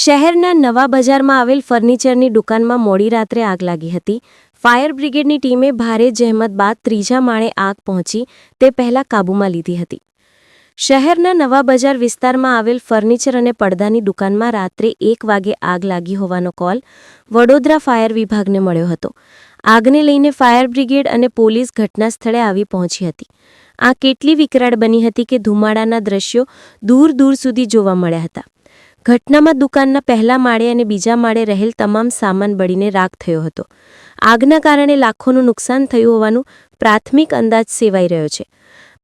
શહેરના નવા બજારમાં આવેલ ફર્નિચરની દુકાનમાં મોડી રાત્રે આગ લાગી હતી. ફાયર બ્રિગેડની ટીમે ભારે જહેમત બાદ ત્રીજા માળે આગ પહોંચી તે પહેલા કાબૂમાં લીધી હતી. શહેરના નવા બજાર વિસ્તારમાં આવેલ ફર્નિચર અને પડદાની દુકાનમાં રાત્રે એક વાગે આગ લાગી હોવાનો કોલ વડોદરા ફાયર વિભાગને મળ્યો હતો. આગને લઈને ફાયર બ્રિગેડ અને પોલીસ ઘટના સ્થળે આવી પહોંચી હતી. આ કેટલી વિકરાળ બની હતી કે ધુમાડાના દ્રશ્યો દૂર દૂર સુધી જોવા મળ્યા હતા. ઘટનામાં દુકાનના પહેલા માળે અને બીજા માળે રહેલ તમામ સામાન બળીને રાખ થયો હતો. આગના કારણે લાખોનું નુકસાન થયું હોવાનું પ્રાથમિક અંદાજ સેવાઈ રહ્યો છે.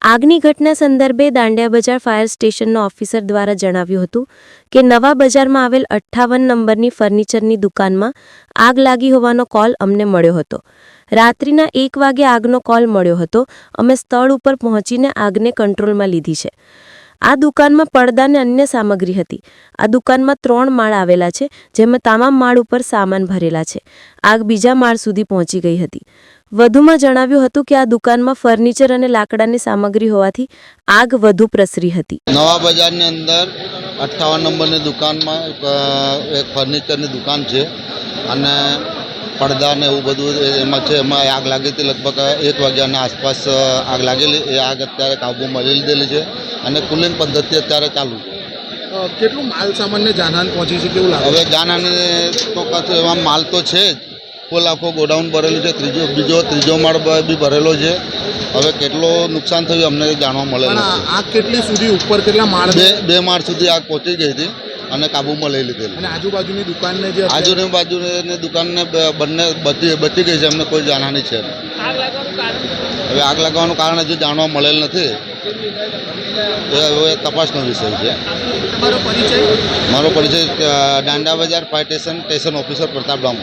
આગની ઘટના સંદર્ભે દાંડિયા બજાર ફાયર સ્ટેશનના ઓફિસર દ્વારા જણાવ્યું હતું કે નવા બજારમાં આવેલ અઠ્ઠાવન નંબરની ફર્નિચરની દુકાનમાં આગ લાગી હોવાનો કોલ અમને મળ્યો હતો. રાત્રિના એક વાગે આગનો કોલ મળ્યો હતો. અમે સ્થળ ઉપર પહોંચીને આગને કંટ્રોલમાં લીધી છે. આ દુકાનમાં પડદા અને અન્ય સામગ્રી હતી. આ દુકાનમાં ત્રણ માળ આવેલા છે, જેમાં તમામ માળ ઉપર સામાન ભરેલા છે. આગ બીજા માળ સુધી પહોંચી ગઈ હતી. વધુમાં જણાવ્યું હતું કે આ દુકાનમાં ફર્નિચર અને લાકડાની સામગ્રી હોવાથી આગ વધુ પ્રસરી હતી. નવા બજારની અંદર અઠ્ઠાવન નંબરની દુકાનમાં એક, ફર્નિચરની દુકાન છે અને પડદા ને એવું બધું એમાં છે એમાં આગ લાગી હતી. લગભગ એક વાગ્યાના આસપાસ આગ લાગેલી. એ આગ અત્યારે કાબૂમાં લઈ લીધેલી છે અને કુલિંગ પદ્ધતિ અત્યારે ચાલુ છે. કેટલું માલ સામાન્ય જાનહાન પહોંચી છે? કેવું લાગે? હવે જાનહાન તો કશું એમાં માલ તો છે જ. ફૂલ આખો ગોડાઉન ભરેલું છે. ત્રીજો બીજો ત્રીજો માળ બી ભરેલો છે. હવે કેટલો નુકસાન થયું અમને જાણવા મળેલ પણ આગ કેટલી સુધી ઉપર કેટલા માળ બે બે માળ સુધી આગ પહોંચી ગઈ હતી અને કાબૂમાં લઈ લીધેલી. અને આજુબાજુની દુકાનને જે અત્યારે- આજુની બાજુની દુકાનને બંને બચી બચી ગઈ છે. અમને કોઈ જાણવાની છે હવે આગ લાગવાનું કારણ હજુ જાણવા મળેલ નથી. એ હવે તપાસનો વિષય છે. મારો પરિચય Danda Bazar fire station station officer Pratap Dam